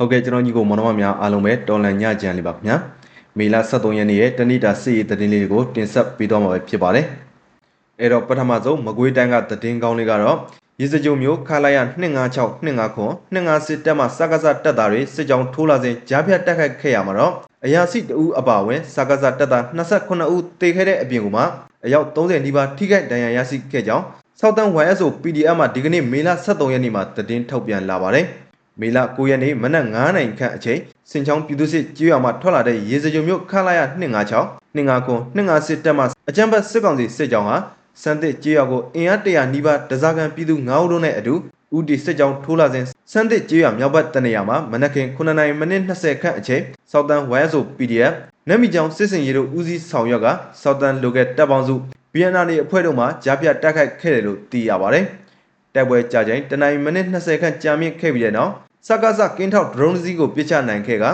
ဟုတ်ကဲ့ကျွန်တော်ညီကိုမောင်နှမများအားလုံးပဲတော်လန်ညကြံလေးပါခင်ဗျာမေလ23ရက်နေ့ရဲ့တဏိတာစစ်ရေးသတင်းလေးတွေကိုတင်ဆက်ပေးသွားမှာပဲဖြစ်ပါတယ်အဲ့တော့ပထမဆုံးမကွေးတိုင်းကသတင်းကောင်းလေးကတော့ရေစကြိုမျိုးခလာရ256 259ခွန်25စစ်တက်မှစကားစတက်တာတွေစစ်ကြောင်းထိုးလာစဉ်ကြားဖြတ်တက်ခိုက်ခဲ့ရမှာတော့အရာရှိတဦးအပါဝင်စကားစတက်တာ29ဦးတေခဲ့တဲ့အပြင်ကမှအယောက်30နီးပါးထိခိုက်ဒဏ်ရာရရှိခဲ့ကြောင်းဆောက်တန် YSO PDF မှာဒီကနေ့မေလ23ရက်နေ့မှာသတင်းထုတ်ပြန်လာပါတယ် မေလ9ရက်နေ့မနက်9နိုင်ခန့်အချိန်စင်ချောင်းပြည်သူစစ်ကြေးရွာမှာထွက်လာတဲ့ရေစကြိုမျိုးခလာရ256 259ခွန်25စစ်တက်မှအကြမ်းဖက်စစ်ကောင်စီစစ်ကြောင်းဟာစံတစ်ကြေးရွာကိုအင်အားတရာနီးပါးတစားကန်ပြည်သူ9ဦးတို့နဲ့အတူဦးတီစစ်ကြောင်းထိုးလာစဉ်စံတစ်ကြေးရွာမြောက်ဘက်တနေရာမှာမနက်ခင်း9:00မိနစ်20ခန့်အချိန်စောက်တန် YSO PDF နက်မီကျောင်းစစ်စင်ရီတို့ဦးစီးဆောင်ရွက်ကစောက်တန် local တပ်ပေါင်းစု BNR နေအဖွဲ့တို့မှကြားပြတက်ခိုက်ခဲ့တယ်လို့သိရပါတယ်။တိုက်ပွဲကြာချိန်တနင်္လာမိနစ်20ခန့်ကြာမြင့်ခဲ့ပြီးတဲ့နောက် စက္ကစကင်းထောက်ဒရုန်းစီးကိုပြစ်ချနိုင်ခဲ့က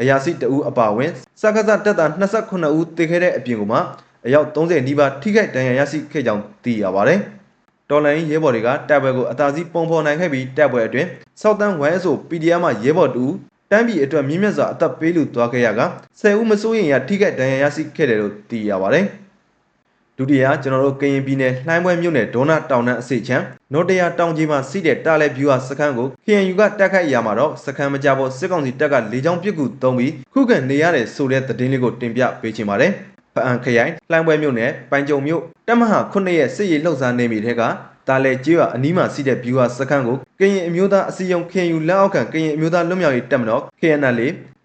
အရာရှိတအူးအပါဝင်စက္ကစတပ်သား29ဦးတေခဲ့တဲ့အပြင်ကမှအယောက်30နီးပါးထိခိုက်ဒဏ်ရာရရှိခဲ့ကြောင်းသိရပါတယ်။တော်လိုင်းရဲဘော်တွေကတိုက်ပွဲကိုအသာစီးပုံဖော်နိုင်ခဲ့ပြီးတိုက်ပွဲအတွင်းစောက်တန်းဝဲအဆို PDF မှရဲဘော်တူတန်းပြည်အတွက်မြင့်မြတ်စွာအသက်ပေးလူသွားခဲ့ရက10ဦးမစိုးရင်ရထိခိုက်ဒဏ်ရာရရှိခဲ့တယ်လို့သိရပါတယ်။ ဒုတိယကျွန်တော်တို့ကရင်ပြည်နယ်လှိုင်းပွဲမြို့နယ်ဒေါနာတောင်တန်းအစိချမ်းနော့တရတောင်ကြီးမှာစီးတဲ့တားလဲဗျူဟာစခန်းကို KNU ကတက်ခိုက်ရမှာတော့စခန်းမကြဖို့စစ်ကောင်စီတပ်ကလေကြောင်းပစ်ကူသုံးပြီးခုခံနေရတဲ့ဆိုတဲ့သတင်းလေးကိုတင်ပြပေးချင်ပါတယ်။ပအံခရိုင်လှိုင်းပွဲမြို့နယ်ပိုင်ကြုံမြို့တက်မဟာ9ရဲ့စစ်ရေးလှုပ်ရှားနေမိတဲ့ကတာလဲကျေးရွာအနီးမှာစီးတဲ့ဗျူဟာစခန်းကိုကရင်အမျိုးသားအစည်းအရုံး KNU လက်အောက်ခံကရင်အမျိုးသားလွတ်မြောက်ရေးတပ်မတော် KNL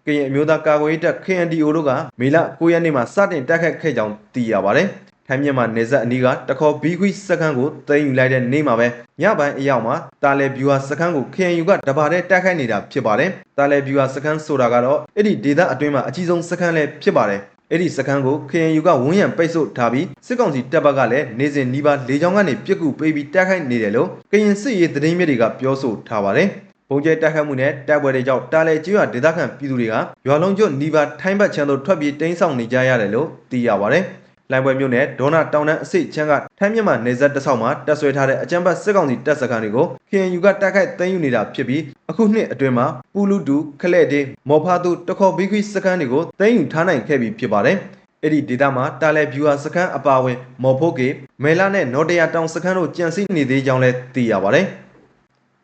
ကရင်အမျိုးသားကာကွယ်ရေးတပ် KNDO တို့ကမေလ9ရက်နေ့မှာစတင်တက်ခတ်ခဲ့ကြောင်းသိရပါတယ်။ ထိုင်းမြန်မာနေဆက်အနီးကတခေါ်ဘီခွီစခန်းကိုတင်ယူလိုက်တဲ့နေ့မှာပဲညပိုင်းအရောက်မှာတာလဲဗျူဟာစခန်းကို KNU ကတပါတဲ့တိုက်ခိုက်နေတာဖြစ်ပါတယ်။တာလဲဗျူဟာစခန်းဆိုတာကတော့အဲ့ဒီဒေသအတွင်းမှာအကြီးဆုံးစခန်းလည်းဖြစ်ပါတယ်။အဲ့ဒီစခန်းကို KNU ကဝန်းရံပိတ်ဆို့ထားပြီးစစ်ကောင်စီတပ်ဘက်ကလည်းနေစဉ်နီးပါးလေကြောင်းကနေပြစ်ကူပေးပြီးတိုက်ခိုက်နေတယ်လို့ကရင်စစ်ရေးသတင်းမြစ်တွေကပြောဆိုထားပါတယ်။ဘုံကျဲတိုက်ခတ်မှုနဲ့တိုက်ပွဲတွေကြောင့်တာလဲကျွော်ဒေသခံပြည်သူတွေကရွာလုံးကျွတ်နီးပါးထိုင်းဘက်ချမ်းသို့ထွက်ပြေးတိမ်းဆောင်နေကြရတယ်လို့သိရပါတယ်။ လိုင်ပွဲမြို့နယ်ဒေါနာတောင်တန်းအစိတ်ချမ်းကထိုင်းမြန်မာနေဆက်တဆောက်မှာတပ်ဆွဲထားတဲ့အကြမ်းဖက်စစ်ကောင်စီတပ်စခန်းတွေကို KNU ကတိုက်ခိုက်သိမ်းယူနေတာဖြစ်ပြီးအခုနှစ်အတွင်းမှာပူလူတူခလက်ဒေးမော်ဖာသူတခေါ်ဘီခွီစခန်းတွေကိုသိမ်းယူထားနိုင်ခဲ့ပြီဖြစ်ပါတယ်။အဲ့ဒီဒေတာမှာတာလဲဗျူဟာစခန်းအပါအဝင်မော်ဖိုကေမဲလာနဲ့နော်တရာတောင်စခန်းတို့ကြံစည်နေသေးကြောင်းလည်းသိရပါတယ်။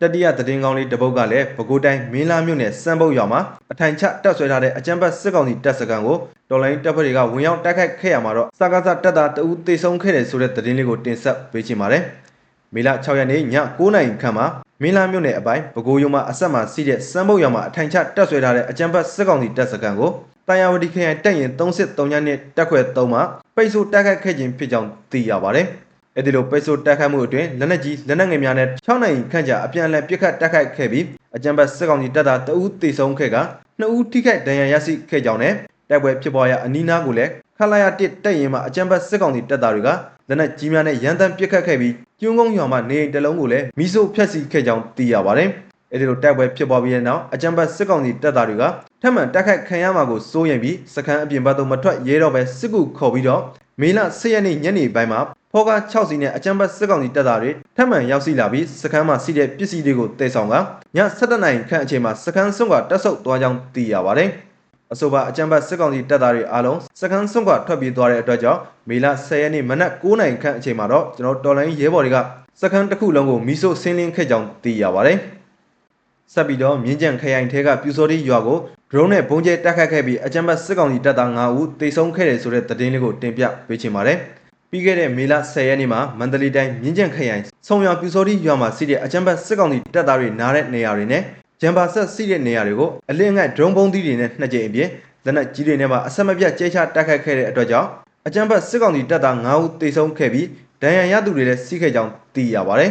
တတိယသတင်းကောင်းလေးတစ်ပုဒ်ကလည်းပဲခူးတိုင်းမင်းလာမြို့နယ်စံပုတ်ရွာမှာအထိုင်ချတက်ဆွဲထားတဲ့အကြမ်းဖက်စစ်ကောင်စီတပ်စခန်းကိုတော်လိုင်းတပ်ဖွဲ့တွေကဝင်ရောက်တိုက်ခိုက်ခဲ့ရမှာတော့စကားစတပ်သားတအူးတေဆုံးခဲ့တယ်ဆိုတဲ့သတင်းလေးကိုတင်ဆက်ပေးချင်ပါတယ်။မေလ6ရက်နေ့ည9:00နာရီခန့်မှာမင်းလာမြို့နယ်အပိုင်းပဲခူးရုံမှာအဆက်မှာစီးတဲ့စံပုတ်ရွာမှာအထိုင်ချတက်ဆွဲထားတဲ့အကြမ်းဖက်စစ်ကောင်စီတပ်စခန်းကိုတာယာဝတီခရိုင်တပ်ရင်33ညနဲ့တက်ခွဲ3မှာပိတ်ဆို့တိုက်ခိုက်ခဲ့ခြင်းဖြစ်ကြောင်းသိရပါတယ်။ အဲ့ဒီလိုပိတ်ဆို့တိုက်ခိုက်မှုအတွင်းလက်နက်ကြီးလက်နက်ငယ်များနဲ့6နိုင်ခန့်ကြာအပြန်အလှန်ပစ်ခတ်တိုက်ခိုက်ခဲ့ပြီးအကြမ်းဖက်စစ်ကောင်စီတပ်သားတအူးတေဆုံးခဲ့ကနှစ်ဦးထိခိုက်ဒဏ်ရာရရှိခဲ့ကြောင်းနဲ့တိုက်ပွဲဖြစ်ပွားရာအနီးနားကိုလည်းခလာရတစ်တက်ရင်မှအကြမ်းဖက်စစ်ကောင်စီတပ်သားတွေကလက်နက်ကြီးများနဲ့ရန်တမ်းပစ်ခတ်ခဲ့ပြီးကျွန်းကုန်းရွာမှာနေအိမ်တစ်လုံးကိုလည်းမိဆို့ဖျက်ဆီးခဲ့ကြောင်းသိရပါတယ်။အဲဒီလိုတိုက်ပွဲဖြစ်ပွားပြီးတဲ့နောက်အကြမ်းဖက်စစ်ကောင်စီတပ်သားတွေကထပ်မံတိုက်ခိုက်ခံရမှာကိုစိုးရိမ်ပြီးစခန်းအပြင်ဘက်သို့မထွက်ရဲတော့ပဲစစ်ကူခေါ်ပြီးတော့မေလ10ရက်နေ့ညနေပိုင်းမှာ ဖောကာ6စီးနဲ့အကြမ်းဖက်စစ်ကောင်စီတပ်သားတွေထပ်မံရောက်ရှိလာပြီးစခန်းမှာစီးတဲ့ပစ္စည်းတွေကိုတည်ဆောင်ကည7နာရီခန့်အချိန်မှာစခန်းဆုံးကတက်ဆုပ်သွားကြောင်းသိရပါတယ်။အဆိုပါအကြမ်းဖက်စစ်ကောင်စီတပ်သားတွေအားလုံးစခန်းဆုံးကထွက်ပြေးသွားတဲ့အတွက်ကြောင့်မေလ10ရက်နေ့မနက်9နာရီခန့်အချိန်မှာတော့ကျွန်တော်တော်လိုင်းရဲဘော်တွေကစခန်းတစ်ခုလုံးကိုမီးဆို့ဆင်းလင်းခဲ့ကြောင်းသိရပါတယ်။ဆက်ပြီးတော့မြင်းကြံခရိုင်ထဲကပြူစောတိရွာကို drone နဲ့ပုံကျဲတက်ခတ်ခဲ့ပြီးအကြမ်းဖက်စစ်ကောင်စီတပ်သား9ဦးတေဆုံးခဲ့တယ်ဆိုတဲ့သတင်းလေးကိုတင်ပြပေးချင်ပါတယ်။ ပြီးခဲ့တဲ့မေလ10ရက်နေ့မှာမန္တလေးတိုင်းမြင်းကြံခရိုင်ဆုံရွာပြူစောတိရွာမှာစီးတဲ့အကြမ်းဖက်စစ်ကောင်စီတပ်သားတွေနားတဲ့နေရာတွေနဲ့ဂျမ်ဘာဆက်စီးတဲ့နေရာတွေကိုအလင်းငတ်ဒရုန်းပုံးသီးတွေနဲ့နှစ်ကြိမ်အပြင်လက်နက်ကြီးတွေနဲ့ပါအဆက်မပြတ်ကျဲချတိုက်ခိုက်ခဲ့တဲ့အတွက်ကြောင့်အကြမ်းဖက်စစ်ကောင်စီတပ်သား9ဦးတေဆုံးခဲ့ပြီးဒဏ်ရာရသူတွေလည်းစီးခဲ့ကြောင်းသိရပါတယ်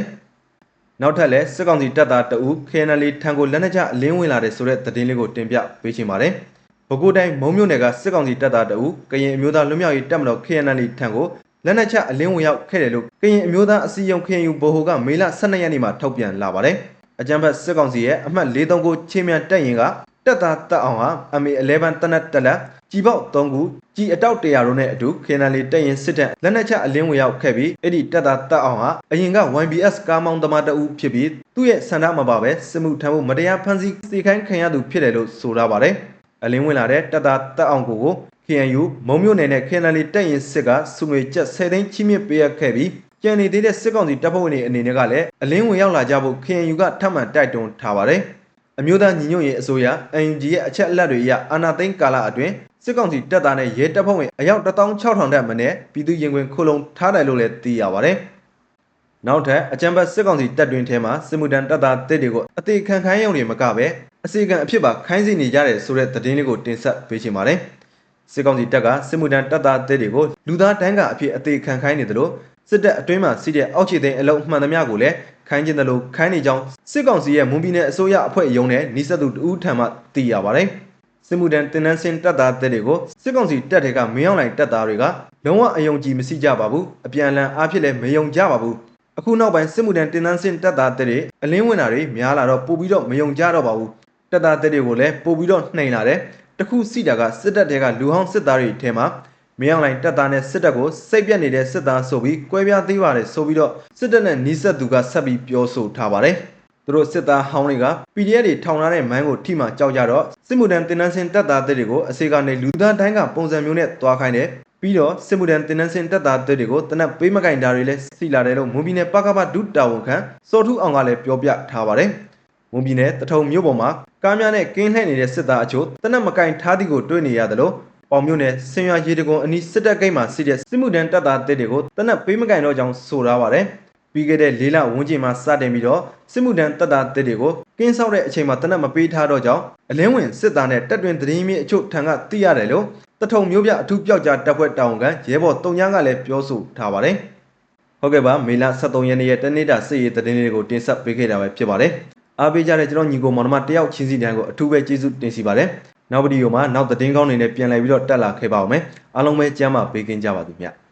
။နောက်ထပ်လည်းစစ်ကောင်စီတပ်သားတအူး KNL ထံကိုလက်နက်ချအလင်းဝင်လာတဲ့ဆိုတဲ့သတင်းလေးကိုတင်ပြပေးချင်ပါတယ်။ပဲခူးတိုင်းမုံမြို့နယ်ကစစ်ကောင်စီတပ်သားတအူးကရင်အမျိုးသားလွတ်မြောက်ရေးတပ်မတော် KNL ထံကို လက်နက်ချအလင်းဝင်ရောက်ခဲ့တယ်လို့ကရင်အမျိုးသားအစည်းအရုံး KNU ဗဟိုကမေလ12ရက်နေ့မှာထုတ်ပြန်လာပါတယ်။အကြံဖက်စစ်ကောင်စီရဲ့အမှတ်43ကိုချင်းမြန်တက်ရင်ကတက်သားတက်အောင်ဟာ MA11 တနက်တက်လက်ကြီးပေါက်3ခုကြီးအတောက်100တို့နဲ့အတူခေနန်လီတက်ရင်စစ်တပ်လက်နက်ချအလင်းဝင်ရောက်ခဲ့ပြီးအဲ့ဒီတက်တာတက်အောင်ဟာအရင်က YBS ကားမောင်းသမားတအုပ်ဖြစ်ပြီးသူ့ရဲ့ဆန္ဒမပါပဲစစ်မှုထမ်းဖို့မတရားဖမ်းဆီးစီခိုင်းခံရသူဖြစ်တယ်လို့ဆိုထားပါတယ် အလင်းဝင်လာတဲ့တက်တာတက်အောင်ကိုကို KNU မုံမြို့နယ်နဲ့ခေနန်လီတက်ရင်စစ်ကစုငွေကျပ်10သိန်းချိမြင့်ပေးရခဲ့ပြီးကြံနေသေးတဲ့စစ်ကောင်စီတပ်ဖွဲ့ဝင်တွေအနေနဲ့ကလည်းအလင်းဝင်ရောက်လာကြဖို့ KNU ကထပ်မံတိုက်တွန်းထားပါတယ်။အမျိုးသားညီညွတ်ရေးအစိုးရ UNG ရဲ့အချက်အလက်တွေအရအာဏာသိမ်းကာလအတွင်းစစ်ကောင်စီတပ်သားနဲ့ရဲတပ်ဖွဲ့ဝင်အယောက်16000တက်မနဲ့ပြည်သူရင်ခွင်ခုလုံထားတယ်လို့လည်းသိရပါတယ်။ နောက်ထပ်အကြံဖတ်စစ်ကောင်စီတပ်တွင်ထဲမှာစစ်မှုထမ်းတပ်သားတစ်တွေကိုအသေးခံခိုင်းရုံတွေမကပဲအစီကံအဖြစ်ပါခိုင်းစီနေကြတယ်ဆိုတဲ့သတင်းလေးကိုတင်ဆက်ပေးချင်ပါတယ်။စစ်ကောင်စီတပ်ကစစ်မှုထမ်းတပ်သားတစ်တွေကိုလူသားတန်းကအဖြစ်အသေးခံခိုင်းနေတယ်လို့စစ်တပ်အတွင်းမှာစီးတဲ့အောက်ခြေသိမ်းအလုံးမှန်သမျှကိုလည်းခိုင်းကျင်တယ်လို့ခိုင်းနေကြောင်းစစ်ကောင်စီရဲ့မွန်ပြည်နယ်အစိုးရအဖွဲ့အယုံနဲ့နှိစက်သူတဦးထံမှသိရပါတယ်။စစ်မှုထမ်းတင်နန်းစင်တပ်သားတွေကိုစစ်ကောင်စီတပ်တွေကမင်းအောင်လှိုင်တပ်သားတွေကလုံးဝအယုံကြည်မရှိကြပါဘူး။အပြန်အလှန်အားဖြင့်လည်းမယုံကြပါဘူး။ အခုနောက်ပိုင်းစစ်မှုထမ်းတင်နန်းစင်တပ်သားတွေအလင်းဝင်တာတွေများလာတော့ပို့ပြီးတော့မယုံကြတော့ပါဘူး။တပ်သားတွေကိုလည်းပို့ပြီးတော့နှိမ်လာတယ်။တခုစီတာကစစ်တပ်တွေကလူဟောင်းစစ်သားတွေထဲမှာမင်းအောင်လှိုင်တပ်သားနဲ့စစ်တပ်ကိုစိတ်ပြတ်နေတဲ့စစ်သားဆိုပြီးကွဲပြားသေးပါတယ်ဆိုပြီးတော့စစ်တပ်နဲ့နီးစပ်သူကဆက်ပြီးပြောဆိုထားပါတယ်။သူတို့စစ်သားဟောင်းတွေက PDF တွေထောင်ထားတဲ့မိုင်းကိုထိမှကြောက်ကြတော့စစ်မှုထမ်းတင်နန်းစင်တပ်သားတွေကိုအစေကနေလူသားတိုင်းကပုံစံမျိုးနဲ့တွားခိုင်းတယ်။ ပြီးတော့စစ်မှုထမ်းတင်နန်းစင်တပ်သားတွေကိုတနက်ပေးမကင်တာတွေလည်းစီလာတယ်လို့မွန်ပြည်နယ်ပကပဒုတာဝန်ခံစောထူးအောင်ကလည်းပြောပြထားပါတယ်။မွန်ပြည်နယ်တထုံမြို့ပေါ်မှာကားများနဲ့ကင်းလှည့်နေတဲ့စစ်သားအချို့တနက်မကင်ထားသည်ကိုတွေ့နေရတယ်လို့ပေါင်မြို့နယ်ဆင်ရွာရေတကွန်အနီးစစ်တပ်ဂိတ်မှာစစ်တဲ့စစ်မှုထမ်းတပ်သားတစ်တွေကိုတနက်ပေးမကင်တော့ကြောင်းဆိုထားပါတယ်။ပြီးခဲ့တဲ့လေးလဝန်းကျင်မှာစတင်ပြီးတော့စစ်မှုထမ်းတပ်သားတစ်တွေကိုကင်းဆောက်တဲ့အချိန်မှာတနက်မပေးထားတော့ကြောင်းအလင်းဝင်စစ်သားနဲ့တပ်တွင်သတင်းမြင့်အချို့ထံကသိရတယ်လို့ တထုံမျိုးပြအထူးပြောက်ကြားတပ်ဖွဲ့တာဝန်ခံရဲဘော်တုံညာကလည်းပြောဆိုထားပါတယ်။ဟုတ်ကဲ့ပါမေလ23ရက်နေ့ရဲ့တနေ့တာစစ်ရေးသတင်းလေးတွေကိုတင်ဆက်ပေးခဲ့တာပဲဖြစ်ပါတယ်။အားပေးကြတဲ့ကျွန်တော်ညီကိုမောင်နှမတယောက်ချင်းစီတန်းကိုအထူးပဲကျေးဇူးတင်စီပါတယ်။နောက်ဗီဒီယိုမှာနောက်သတင်းကောင်းတွေနဲ့ပြန်လည်ပြီးတော့တက်လာခဲ့ပါအောင်မယ်အားလုံးပဲကျမ်းမာပေးကင်းကြပါသူမြတ်